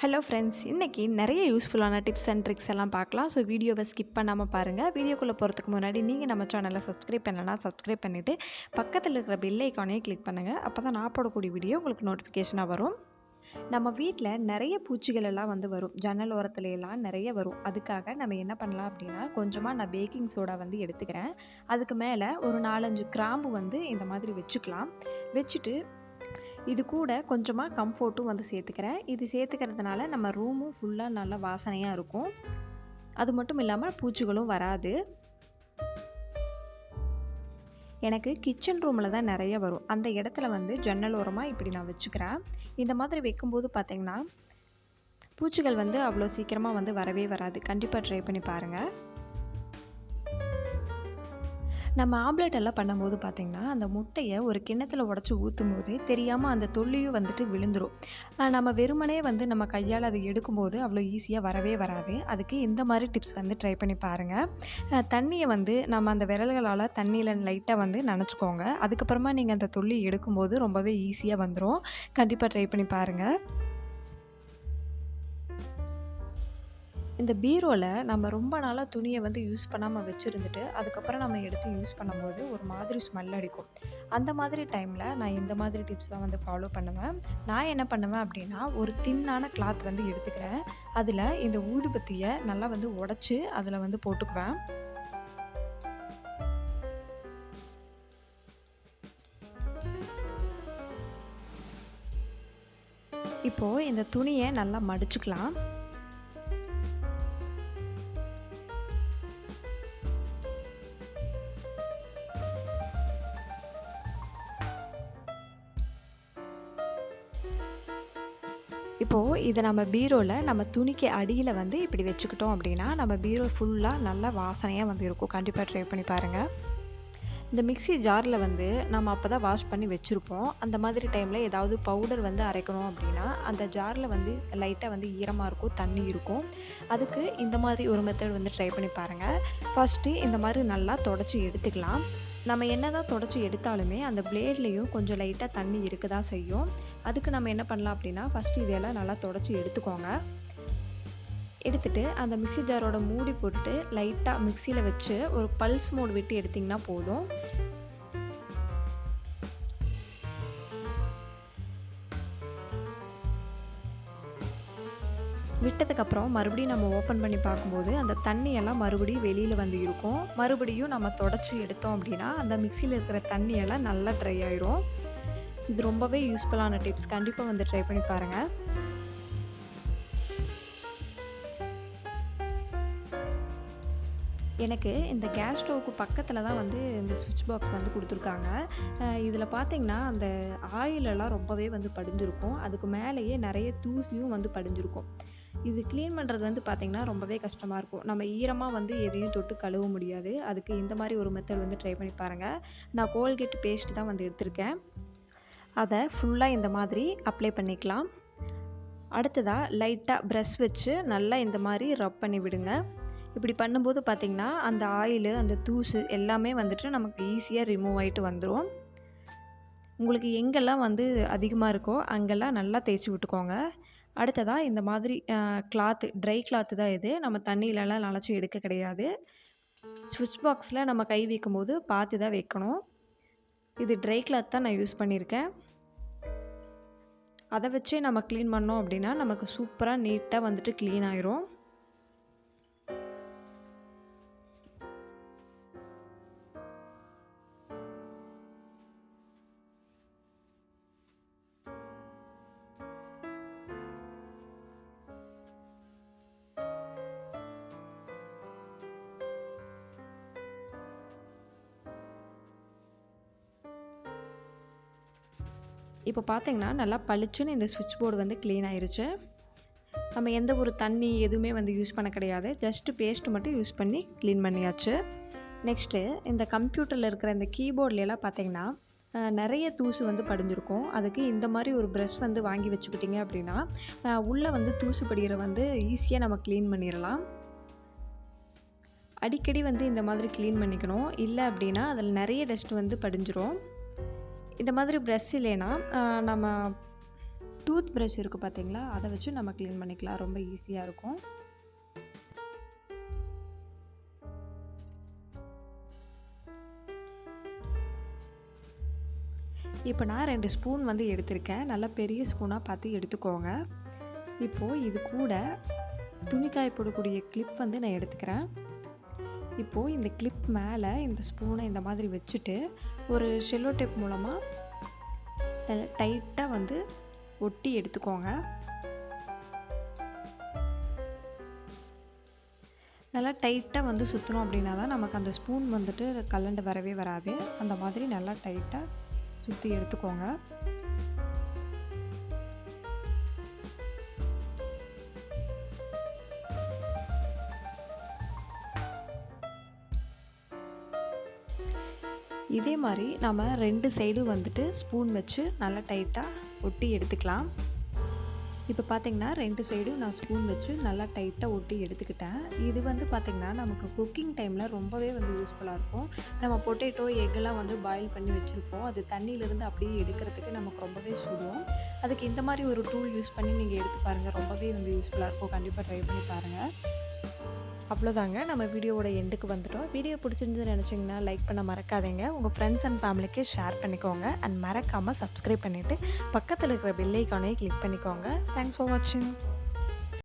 Hello friends இன்றைக்கி நிறைய யூஸ்ஃபுல்லான டிப்ஸ் அண்ட் ட்ரிக்ஸ் எல்லாம் பார்க்கலாம். ஸோ வீடியோவை ஸ்கிப் பண்ணாமல் பாருங்கள் வீடியோக்குள்ளே போகிறதுக்கு முன்னாடி நீங்கள் நம்ம சேனலை சப்ஸ்கிரைப் பண்ணலன்னா சப்ஸ்கிரைப் பண்ணிவிட்டு பக்கத்தில் இருக்கிற பெல் ஐக்கானையும் கிளிக் பண்ணுங்கள் அப்போ தான் நான் போடக்கூடிய வீடியோ உங்களுக்கு நோட்டிஃபிகேஷனாக வரும். நம்ம வீட்டில் நிறைய பூச்சிகள் எல்லாம் வந்து வரும். ஜன்னல் ஓரத்துல எல்லாம் நிறைய வரும். அதுக்காக நம்ம என்ன பண்ணலாம் அப்படின்னா கொஞ்சமாக நான் பேக்கிங் சோடா வந்து எடுத்துக்கிறேன். அதுக்கு மேலே ஒரு நாலஞ்சு கிராம்பு வந்து இந்த மாதிரி வச்சுக்கலாம். வச்சுட்டு இது கூட கொஞ்சமாக கம்ஃபோர்ட்டும் வந்து சேர்த்துக்கிறேன். இது சேர்த்துக்கிறதுனால நம்ம ரூமும் ஃபுல்லாக நல்லா வாசனையாக இருக்கும். அது மட்டும் இல்லாமல் பூச்சிகளும் வராது. எனக்கு கிச்சன் ரூமில் தான் நிறைய வரும். அந்த இடத்துல வந்து ஜன்னல் ஓரமாக இப்படி நான் வச்சுக்கிறேன். இந்த மாதிரி வைக்கும்போது பார்த்திங்கன்னா பூச்சிகள் வந்து அவ்வளோ சீக்கிரமாக வந்து வரவே வராது. கண்டிப்பாக ட்ரை பண்ணி பாருங்கள் நம்ம ஆம்லேட் எல்லாம் பண்ணும்போது பார்த்திங்கன்னா அந்த முட்டையை ஒரு கிண்ணத்தில் உடச்சி ஊற்றும் போது தெரியாமல் அந்த தொல்லியும் வந்துட்டு விழுந்துடும் நம்ம வெறுமனே வந்து நம்ம கையால் அதை எடுக்கும்போது அவ்வளோ ஈஸியாக வரவே வராது. அதுக்கு இந்த மாதிரி டிப்ஸ் வந்து ட்ரை பண்ணி பாருங்கள் தண்ணியை வந்து நம்ம அந்த விரல்களால் தண்ணியில் லைட்டாக வந்து நினச்சிக்கோங்க. அதுக்கப்புறமா நீங்கள் அந்த தொல்லி எடுக்கும்போது ரொம்பவே ஈஸியாக வந்துடும் கண்டிப்பாக ட்ரை பண்ணி பாருங்கள் இந்த பீரோவில் நம்ம ரொம்ப நாளாக துணியை வந்து யூஸ் பண்ணாமல் வச்சுருந்துட்டு அதுக்கப்புறம் நம்ம எடுத்து யூஸ் பண்ணும்போது ஒரு மாதிரி ஸ்மெல் அடிக்கும். அந்த மாதிரி டைமில் நான் இந்த மாதிரி டிப்ஸ் தான் வந்து ஃபாலோ பண்ணுவேன். நான் என்ன பண்ணுவேன் அப்படின்னா ஒரு தின்னான கிளாத் வந்து எடுத்துக்கிறேன். அதில் இந்த ஊதுபத்தியை நல்லா வந்து உடச்சி அதில் வந்து போட்டுக்குவேன். இப்போது இந்த துணியை நல்லா மடிச்சுக்கலாம். இப்போது இதை நம்ம பீரோவில் நம்ம துணிக்கு அடியில் வந்து இப்படி வச்சுக்கிட்டோம் அப்படின்னா நம்ம பீரோ ஃபுல்லாக நல்லா வாசனையாக வந்து இருக்கும். கண்டிப்பாக ட்ரை பண்ணி பாருங்கள் இந்த மிக்சி ஜாரில் வந்து நம்ம அப்போ தான் வாஷ் பண்ணி வச்சுருப்போம். அந்த மாதிரி டைமில் ஏதாவது பவுடர் வந்து அரைக்கணும் அப்படின்னா அந்த ஜாரில் வந்து லைட்டாக வந்து ஈரமாக இருக்கும் தண்ணி இருக்கும். அதுக்கு இந்த மாதிரி ஒரு மெத்தட் வந்து ட்ரை பண்ணி பாருங்கள் ஃபஸ்ட்டு இந்த மாதிரி நல்லா தொடச்சி எடுத்துக்கலாம். நம்ம என்ன தான் தொடச்சி எடுத்தாலுமே அந்த பிளேட்லேயும் கொஞ்சம் லைட்டாக தண்ணி இருக்க தான் செய்யும். அதுக்கு நம்ம என்ன பண்ணலாம் அப்படின்னா ஃபஸ்ட்டு இதெல்லாம் நல்லா தொடச்சி எடுத்துக்கோங்க. எடுத்துட்டு அந்த மிக்சி ஜாரோட மூடி போட்டு லைட்டாக மிக்சியில் வச்சு ஒரு பல்ஸ் மோடு விட்டு எடுத்திங்கன்னா போதும். விட்டதுக்கப்புறம் மறுபடியும் நம்ம ஓப்பன் பண்ணி பார்க்கும்போது அந்த தண்ணியெல்லாம் மறுபடியும் வெளியில் வந்து இருக்கும். மறுபடியும் நம்ம தொடச்சி எடுத்தோம் அப்படின்னா அந்த மிக்சியில் இருக்கிற தண்ணியெல்லாம் நல்லா ட்ரை ஆயிரும். இது ரொம்பவே யூஸ்ஃபுல்லான டிப்ஸ் கண்டிப்பாக வந்து ட்ரை பண்ணி பாருங்கள் எனக்கு இந்த கேஸ் ஸ்டோவுக்கு பக்கத்தில் தான் வந்து இந்த சுவிட்ச் பாக்ஸ் வந்து கொடுத்துருக்காங்க. இதில் பார்த்தீங்கன்னா அந்த ஆயிலெல்லாம் ரொம்பவே வந்து படிஞ்சிருக்கும். அதுக்கு மேலேயே நிறைய தூசியும் வந்து படிஞ்சிருக்கும். இது க்ளீன் பண்ணுறது வந்து பார்த்திங்கன்னா ரொம்பவே கஷ்டமாக இருக்கும். நம்ம ஈரமாக வந்து எதையும் தொட்டு கழுவ முடியாது. அதுக்கு இந்த மாதிரி ஒரு மெத்தட் வந்து ட்ரை பண்ணி பாருங்கள் நான் கோல்கேட் பேஸ்ட் தான் வந்து எடுத்திருக்கேன். அதை ஃபுல்லாக இந்த மாதிரி அப்ளை பண்ணிக்கலாம். அடுத்ததாக லைட்டாக ப்ரஷ் வச்சு நல்லா இந்த மாதிரி ரப் பண்ணி விடுங்க. இப்படி பண்ணும்போது பார்த்திங்கன்னா அந்த ஆயிலு அந்த தூசு எல்லாமே வந்துட்டு நமக்கு ஈஸியாக ரிமூவ் ஆகிட்டு வந்துடும் உங்களுக்கு எங்கெல்லாம் வந்து அதிகமாக இருக்கோ அங்கெல்லாம் நல்லா தேய்ச்சி விட்டுக்கோங்க. அடுத்ததாக இந்த மாதிரி கிளாத்து ட்ரை கிளாத்து தான் இது. நம்ம தண்ணியிலலாம் நனைச்சி எடுக்க கிடையாது. சுவிட்ச் பாக்ஸில் நம்ம கை வைக்கும்போது பார்த்து தான் வைக்கணும். இது ட்ரை கிளாத் தான் நான் யூஸ் பண்ணியிருக்கேன் அதை வச்சே நம்ம க்ளீன் பண்ணோம் அப்படின்னா நமக்கு சூப்பராக நீட்டாக வந்துட்டு க்ளீன் ஆயிரும். இப்போ பார்த்தீங்கன்னா நல்லா பளிச்சுன்னு இந்த சுவிட்ச் போர்டு வந்து க்ளீன் ஆயிருச்சு. நம்ம எந்த ஒரு தண்ணி எதுவுமே வந்து யூஸ் பண்ண கிடையாது. ஜஸ்ட்டு பேஸ்ட்டு மட்டும் யூஸ் பண்ணி க்ளீன் பண்ணியாச்சு. நெக்ஸ்ட்டு இந்த கம்ப்யூட்டரில் இருக்கிற இந்த கீபோர்ட்லாம் பார்த்தீங்கன்னா நிறைய தூசு வந்து படிஞ்சிருக்கும். அதுக்கு இந்த மாதிரி ஒரு ப்ரஷ் வந்து வாங்கி வச்சுக்கிட்டிங்க அப்படின்னா உள்ளே வந்து தூசு படிகிற வந்து ஈஸியாக நம்ம க்ளீன் பண்ணிடலாம். அடிக்கடி வந்து இந்த மாதிரி க்ளீன் பண்ணிக்கணும். இல்லை அப்படின்னா அதில் நிறைய டஸ்ட் வந்து படிஞ்சிரும். இந்த மாதிரி ப்ரஷ் இல்லைன்னா நம்ம டூத் ப்ரஷ் இருக்குது பார்த்தீங்களா? அதை வச்சு நம்ம க்ளீன் பண்ணிக்கலாம். ரொம்ப ஈஸியாக இருக்கும். இப்போ நான் ரெண்டு ஸ்பூன் வந்து எடுத்திருக்கேன். நல்லா பெரிய ஸ்பூனாக பார்த்து எடுத்துக்கோங்க. இப்போது இது கூட துணிக்காய் போடக்கூடிய கிளிப் வந்து நான் எடுத்துக்கிறேன். இப்போது இந்த கிளிப் மேலே இந்த ஸ்பூனை இந்த மாதிரி வச்சுட்டு ஒரு ஷெல்லோ டேப் மூலமாக டைட்டாக வந்து ஒட்டி எடுத்துக்கோங்க. நல்லா டைட்டாக வந்து சுற்றணும் அப்படின்னா தான் நமக்கு அந்த ஸ்பூன் வந்துட்டு கலண்டு வரவே வராது. அந்த மாதிரி நல்லா டைட்டாக சுற்றி எடுத்துக்கோங்க. இதே மாதிரி நம்ம ரெண்டு சைடும் வந்துட்டு ஸ்பூன் வச்சு நல்லா டைட்டாக ஒட்டி எடுத்துக்கலாம். இப்போ பார்த்திங்கன்னா ரெண்டு சைடும் நான் ஸ்பூன் வச்சு நல்லா டைட்டாக ஒட்டி எடுத்துக்கிட்டேன். இது வந்து பார்த்திங்கன்னா நமக்கு குக்கிங் டைமில் ரொம்பவே வந்து யூஸ்ஃபுல்லாக இருக்கும். நம்ம பொட்டேட்டோ எக்கெல்லாம் வந்து பாயில் பண்ணி வச்சுருப்போம். அது தண்ணியிலேருந்து அப்படியே எடுக்கிறதுக்கு நமக்கு ரொம்பவே சுடும். அதுக்கு இந்த மாதிரி ஒரு டூல் யூஸ் பண்ணி நீங்கள் எடுத்து பாருங்கள் ரொம்பவே வந்து யூஸ்ஃபுல்லாக இருக்கும். கண்டிப்பாக ட்ரை பண்ணி பாருங்கள் அவ்வளோதாங்க. நம்ம வீடியோவோட எண்டுக்கு வந்துட்டோம். வீடியோ பிடிச்சிருந்து நினச்சிங்கன்னா லைக் பண்ண மறக்காதீங்க. உங்கள் ஃப்ரெண்ட்ஸ் அண்ட் ஃபேமிலிக்கு ஷேர் பண்ணிக்கோங்க. அண்ட் மறக்காமல் சப்ஸ்கிரைப் பண்ணிவிட்டு பக்கத்தில் இருக்கிற பெல் கிளிக் பண்ணிக்கோங்க. தேங்க்ஸ் ஃபார் வாட்சிங்